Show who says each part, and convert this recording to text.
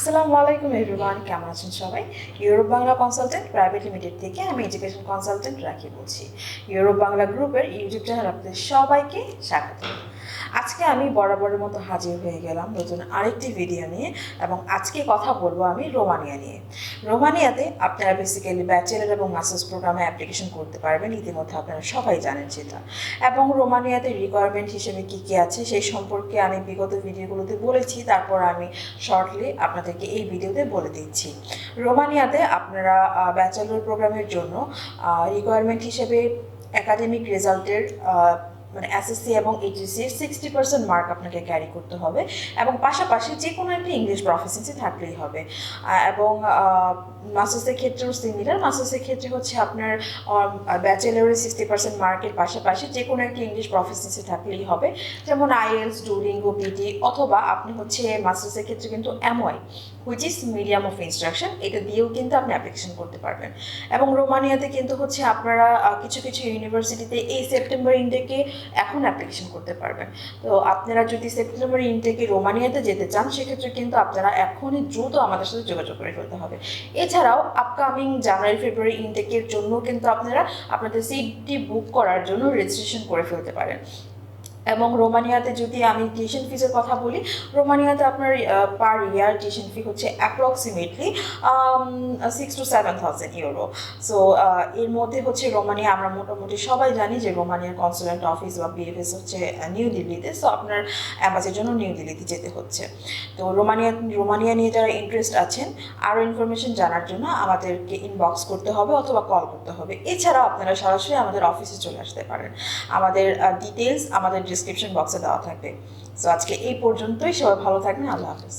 Speaker 1: আসসালামু আলাইকুম এভরিওয়ান, কেমন আছেন সবাই? Europe Bangla consultant private limited থেকে আমি এডুকেশন কনসালটেন্ট রাখি বলছি। ইউরোপ বাংলা গ্রুপের ইউটিউব চ্যানেল আপনাদের সবাইকে স্বাগত। আজকে আমি বরাবরের মতো হাজির হয়ে গেলাম নতুন আরেকটি ভিডিও নিয়ে এবং আজকে কথা বলব আমি রোমানিয়া নিয়ে। রোমানিয়াতে আপনারা বেসিক্যালি ব্যাচেলার এবং মাস্টার্স প্রোগ্রামে অ্যাপ্লিকেশন করতে পারবেন, ইতিমধ্যে আপনারা সবাই জানেন সেটা। এবং রোমানিয়াতে রিকোয়ারমেন্ট হিসেবে কী কী আছে সেই সম্পর্কে আমি বিগত ভিডিওগুলোতে বলেছি, তারপর আমি শর্টলি আপনাদেরকে এই ভিডিওতে বলে দিচ্ছি। রোমানিয়াতে আপনারা ব্যাচেলর প্রোগ্রামের জন্য রিকোয়ারমেন্ট হিসেবে একাডেমিক রেজাল্টের মানে এসএসসি এবং এইচএসসি সিক্সটি পার্সেন্ট মার্ক আপনাকে ক্যারি করতে হবে এবং পাশাপাশি যে কোনো একটা ইংলিশ প্রফেসেন্সি থাকলেই হবে। এবং মাস্টার্সের ক্ষেত্রেও সিমিলার মাস্টার্সের ক্ষেত্রে হচ্ছে আপনার ব্যাচেলারের সিক্সটি পার্সেন্ট মার্কের পাশাপাশি যে কোনো একটা ইংলিশ প্রফেসেন্সি থাকলেই হবে। যেমন আইএলস ডুরিঙ্গো পিটি অথবা আপনি হচ্ছে মাস্টার্সের ক্ষেত্রে কিন্তু MOI which is medium of instruction এটা দিয়েও কিন্তু আপনি অ্যাপ্লিকেশন করতে পারবেন। এবং রোমানিয়াতে কিন্তু হচ্ছে আপনারা কিছু কিছু ইউনিভার্সিটিতে এই সেপ্টেম্বর ইনটেকে এখন অ্যাপ্লিকেশন করতে পারবেন। তো আপনারা যদি সেপ্টেম্বর ইনটেকে রোমানিয়াতে যেতে চান, সেক্ষেত্রে কিন্তু আপনারা এখনই দ্রুত আমাদের সাথে যোগাযোগ করে ফেলতে হবে। এছাড়াও আপকামিং জানুয়ারি ফেব্রুয়ারি ইনটেকের জন্য কিন্তু আপনারা আপনাদের সিটটি বুক করার জন্য রেজিস্ট্রেশন করে ফেলতে পারেন। এবং রোমানিয়াতে যদি আমি টিউশন ফিজের কথা বলি, রোমানিয়াতে আপনার পার ইয়ার টিউশন ফি হচ্ছে approximately six to seven thousand euro so এর মধ্যে হচ্ছে রোমানিয়া, আমরা মোটামুটি সবাই জানি যে রোমানিয়ার কনসুলেন্ট অফিস বা বিএফএস হচ্ছে নিউ দিল্লিতে সো আপনার অ্যাম্বাসির জন্য নিউ দিল্লিতে যেতে হচ্ছে। তো রোমানিয়া রোমানিয়া নিয়ে যারা ইন্টারেস্ট আছেন আরও ইনফরমেশন জানার জন্য আমাদেরকে ইনবক্স করতে হবে অথবা কল করতে হবে। এছাড়াও আপনারা সরাসরি আমাদের অফিসে চলে আসতে পারেন। আমাদের ডিটেলস আমাদের ডিসক্রিপশন বক্সে দেওয়া থাকবে। সো আজকে এই পর্যন্তই। সবাই ভালো থাকবেন। আল্লাহ হাফিজ।